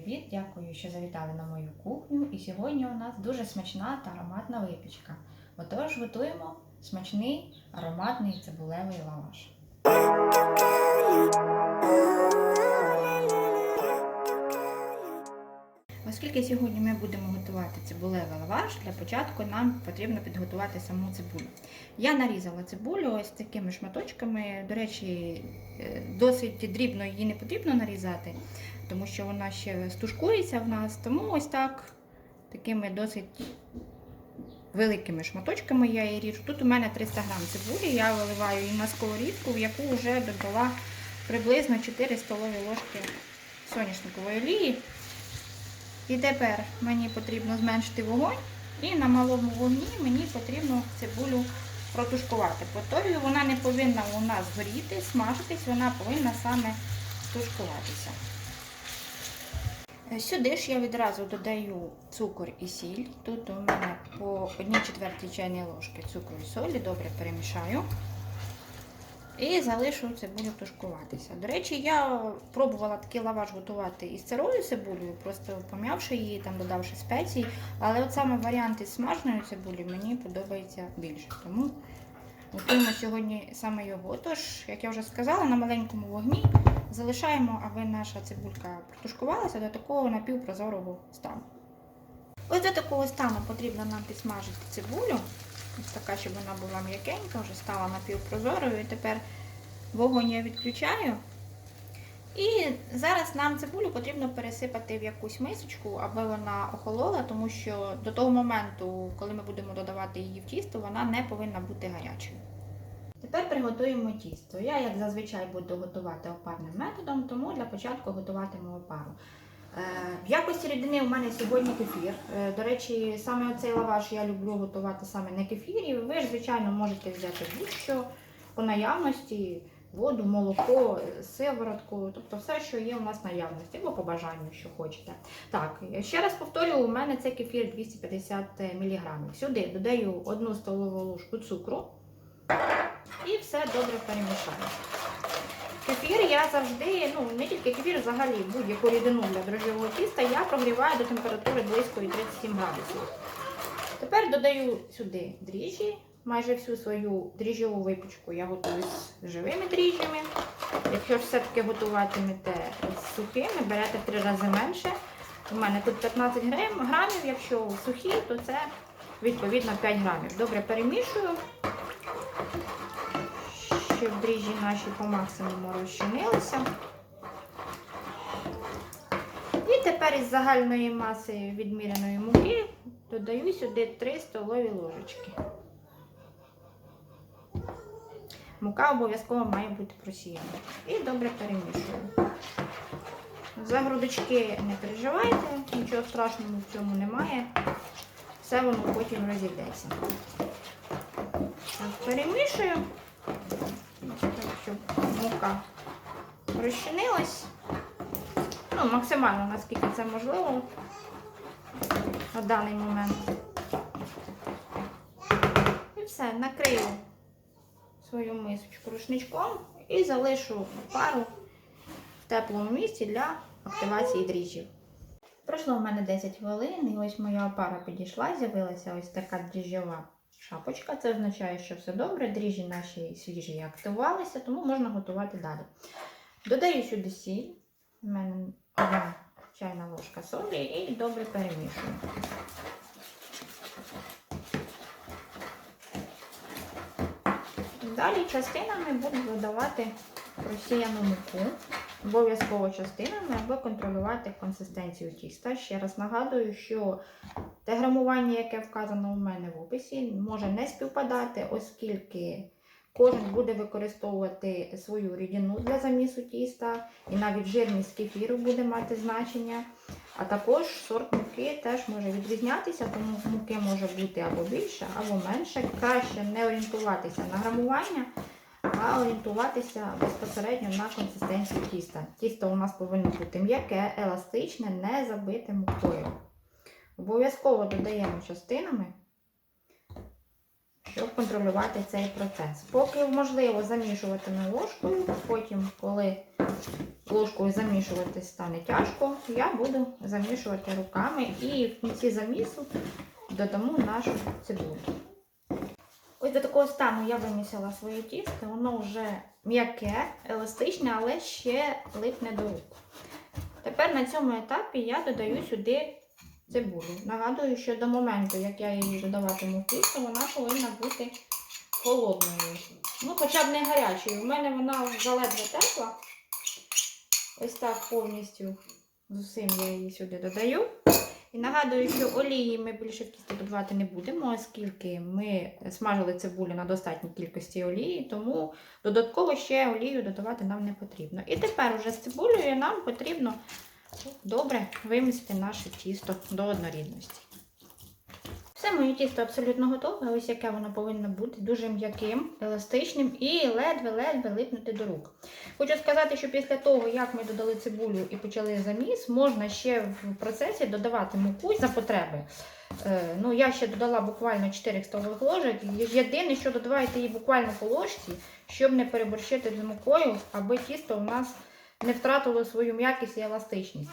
привіт! Дякую, що завітали на мою кухню. І сьогодні у нас дуже смачна та ароматна випічка. Отож, готуємо смачний ароматний цибулевий лаваш. Оскільки сьогодні ми будемо готувати цибулевий лаваш, для початку нам потрібно підготувати саму цибулю. Я нарізала цибулю ось такими шматочками. До речі, е, досить дрібно її не потрібно нарізати, тому що вона ще стушкується в нас. Тому ось так, такими досить великими шматочками я її ріжу. Тут у мене 300 грам цибулі, я виливаю її на сковорідку, в яку вже додала приблизно 4 столові ложки соняшникової олії. І тепер мені потрібно зменшити вогонь, і на малому вогні мені потрібно цибулю протушкувати. Повторюю, вона не повинна у нас горіти, смажитись, вона повинна саме тушкуватися. Е, Сюди ж я відразу додаю цукор і сіль. Тут у мене по 1 четвертій чайної ложки цукру і солі, добре перемішаю. І залишу цибулю тушкуватися. До речі, я пробувала такий лаваш готувати із сирою цибулею, просто пом'явши її, там додавши спеції. Але от саме варіант із смаженою цибулею мені подобається більше. Тому готуємо сьогодні саме його. Тож, як я вже сказала, на маленькому вогні залишаємо, аби наша цибулька протушкувалася до такого напівпрозорого стану. Ось до такого стану потрібно нам підсмажити цибулю. Ось така, щоб вона була м'якенька, вже стала напівпрозорою. І тепер вогонь я відключаю. І зараз нам цибулю потрібно пересипати в якусь мисочку, аби вона охолола, тому що до того моменту, коли ми будемо додавати її в тісто, вона не повинна бути гарячою. Тепер приготуємо тісто. Я, як зазвичай, буду готувати опарним методом, тому для початку готуватиму опару. Е, В якості рідини у мене сьогодні кефір. Е, До речі, саме оцей лаваш я люблю готувати саме на кефірі. Ви ж, звичайно, можете взяти будь-що по наявності, воду, молоко, сиворотку, тобто все, що є у нас наявності, або по бажанню, що хочете. Так, ще раз повторюю, у мене це кефір 250 мг. Сюди додаю 1 столову ложку цукру і все добре перемішаю. Кефір я завжди, ну не тільки кефір, взагалі будь-яку рідину для дрожжевого тіста я прогріваю до температури близької 37 градусів. Тепер додаю сюди дріжджі. Майже всю свою дріжджову випічку я готую з живими дріжджами. Якщо все-таки готуватимете з сухими, берете в три рази менше. У мене тут 15 грамів, якщо сухі, то це відповідно 5 грамів. Добре перемішую щоб дріжджі наші по максимуму розчинилися. І тепер із загальної маси відміреної муки додаю сюди 3 столові ложечки. Мука обов'язково має бути просіяна. І добре перемішую. За грудочки не переживайте, нічого страшного в цьому немає. Все воно потім розійдеться. Так, перемішую щоб мука розчинилась. Ну, максимально, наскільки це можливо на даний момент. І все, накрию свою мисочку рушничком і залишу пару в теплому місці для активації дріжджів. Пройшло у мене 10 хвилин, і ось моя опара підійшла, з'явилася ось така дріжджова шапочка. Це означає, що все добре, дріжджі наші свіжі активувалися, тому можна готувати далі. Додаю сюди сіль. У мене одна чайна ложка солі і добре перемішую. Далі частинами буду додавати просіяну муку. Обов'язково частинами, аби контролювати консистенцію тіста. Ще раз нагадую, що те грамування, яке вказано у мене в описі, може не співпадати, оскільки кожен буде використовувати свою рідину для замісу тіста, і навіть жирність кефіру буде мати значення. А також сорт муки теж може відрізнятися, тому муки може бути або більше, або менше. Краще не орієнтуватися на грамування, а орієнтуватися безпосередньо на консистенцію тіста. Тісто у нас повинно бути м'яке, еластичне, не забите мукою. Обов'язково додаємо частинами, щоб контролювати цей процес. Поки можливо замішуватиме ложкою, потім, коли ложкою замішувати стане тяжко, я буду замішувати руками і в кінці замісу додамо нашу цибулю. До такого стану я вимісила своє тісто, воно вже м'яке, еластичне, але ще липне до рук. Тепер на цьому етапі я додаю сюди цибулю. Нагадую, що до моменту, як я її додаватиму в тісто, вона повинна бути холодною. Ну, хоча б не гарячою. У мене вона вже ледве тепла. Ось так повністю з усім я її сюди додаю. І нагадую, що олії ми більше в тісто додавати не будемо, оскільки ми смажили цибулю на достатній кількості олії, тому додатково ще олію додавати нам не потрібно. І тепер уже з цибулею нам потрібно добре вимісити наше тісто до однорідності. Все моє тісто абсолютно готове, ось яке воно повинно бути, дуже м'яким, еластичним і ледве-ледве липнути до рук. Хочу сказати, що після того, як ми додали цибулю і почали заміс, можна ще в процесі додавати муку за потреби. Е, ну, я ще додала буквально 4 столових ложок. Єдине, що додавайте її буквально по ложці, щоб не переборщити з мукою, аби тісто у нас не втратило свою м'якість і еластичність.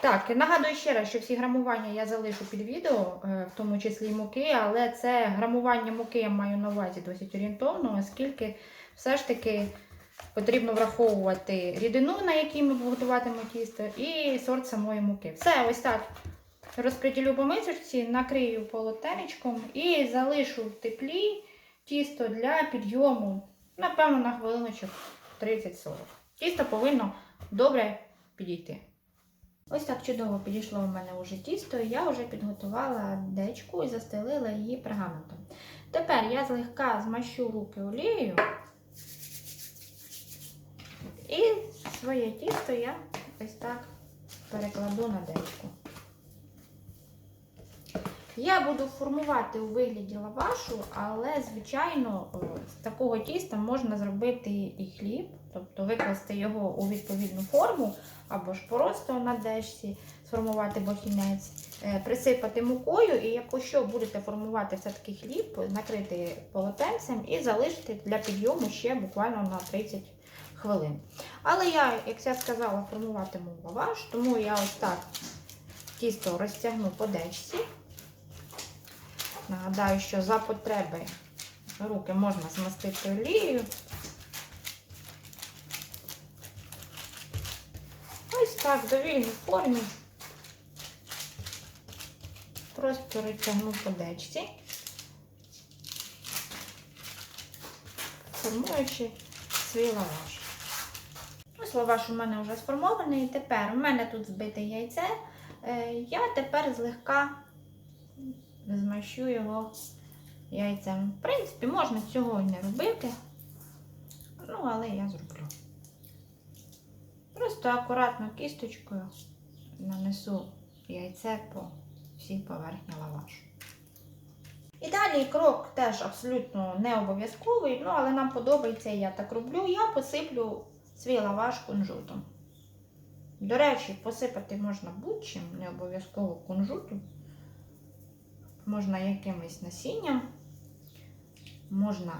Так, нагадую ще раз, що всі грамування я залишу під відео, е, в тому числі і муки, але це грамування муки я маю на увазі досить орієнтовно, оскільки все ж таки потрібно враховувати рідину, на якій ми готуватимемо тісто, і сорт самої муки. Все, ось так. Розподілю по мисочці, накрию полотенечком і залишу в теплі тісто для підйому, напевно, на хвилиночок 30-40. Тісто повинно добре підійти. Ось так чудово підійшло у мене уже тісто, я вже підготувала дечку і застелила її пергаментом. Тепер я злегка змащу руки олією. І своє тісто я ось так перекладу на дечку. Я буду формувати у вигляді лавашу, але, звичайно, з такого тіста можна зробити і хліб, тобто викласти його у відповідну форму, або ж просто на дечці сформувати бохінець, е, присипати мукою, і якщо будете формувати все-таки хліб, накрити полотенцем і залишити для підйому ще буквально на 30 хвилин. Але я, як я сказала, формуватиму лаваш, тому я ось так тісто розтягну по дечці. Нагадаю, що за потреби руки можна змастити олією. Ось так, в довільній формі. Просто розтягну по дечці, формуючи свій лаваш. Лаваш у мене вже сформований. І Тепер у мене тут збите яйце. Е, Я тепер злегка змащу його яйцем. В принципі, можна цього і не робити. Ну, але я зроблю. Просто акуратно кісточкою нанесу яйце по всій поверхні лавашу. І далі крок теж абсолютно не обов'язковий, ну, але нам подобається, я так роблю. Я посиплю свій лаваш кунжутом. До речі, посипати можна будь-чим, не обов'язково кунжутом. Можна якимось насінням, можна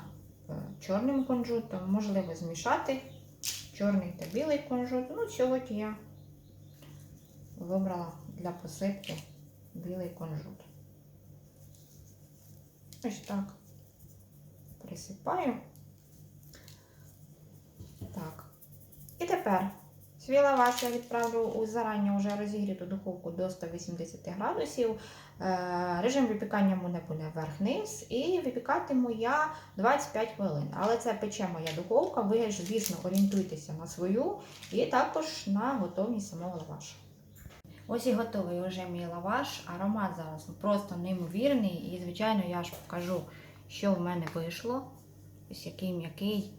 е, чорним кунжутом, можливо змішати чорний та білий кунжут. Ну, сьогодні я вибрала для посипки білий кунжут. Ось так присипаю. Так. І тепер свій лаваш я відправлю у зарані вже розігріту духовку до 180 градусів. Е, Режим випікання мене буде вверх-низ, і випікатиму я 25 хвилин. Але це пече моя духовка. Ви ж, звісно, орієнтуйтеся на свою і також на готовність самого лавашу. Ось і готовий вже мій лаваш. Аромат зараз просто неймовірний. І, звичайно, я ж покажу, що в мене вийшло. Ось який м'який,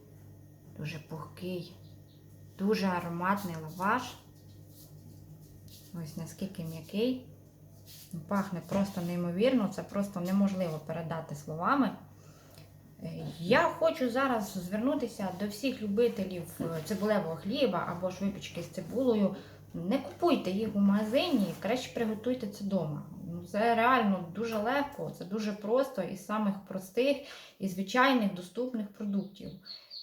дуже пухкий, дуже ароматний лаваш. Ось наскільки м'який. Пахне просто неймовірно, це просто неможливо передати словами. Я хочу зараз звернутися до всіх любителів е, цибулевого хліба або ж випічки з цибулею. Не купуйте їх у магазині, краще приготуйте це вдома. Ну, Це реально дуже легко, це дуже просто із самих простих і звичайних доступних продуктів.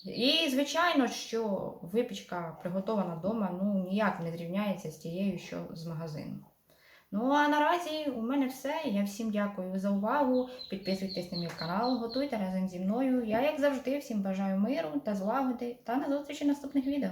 І, звичайно, що випічка приготована вдома ну, ніяк не зрівняється з тією, що з магазину. Ну а наразі у мене все. Я всім дякую за увагу. Підписуйтесь на мій канал, готуйте разом зі мною. Я, як завжди, всім бажаю миру та злагоди та на зустрічі наступних відео.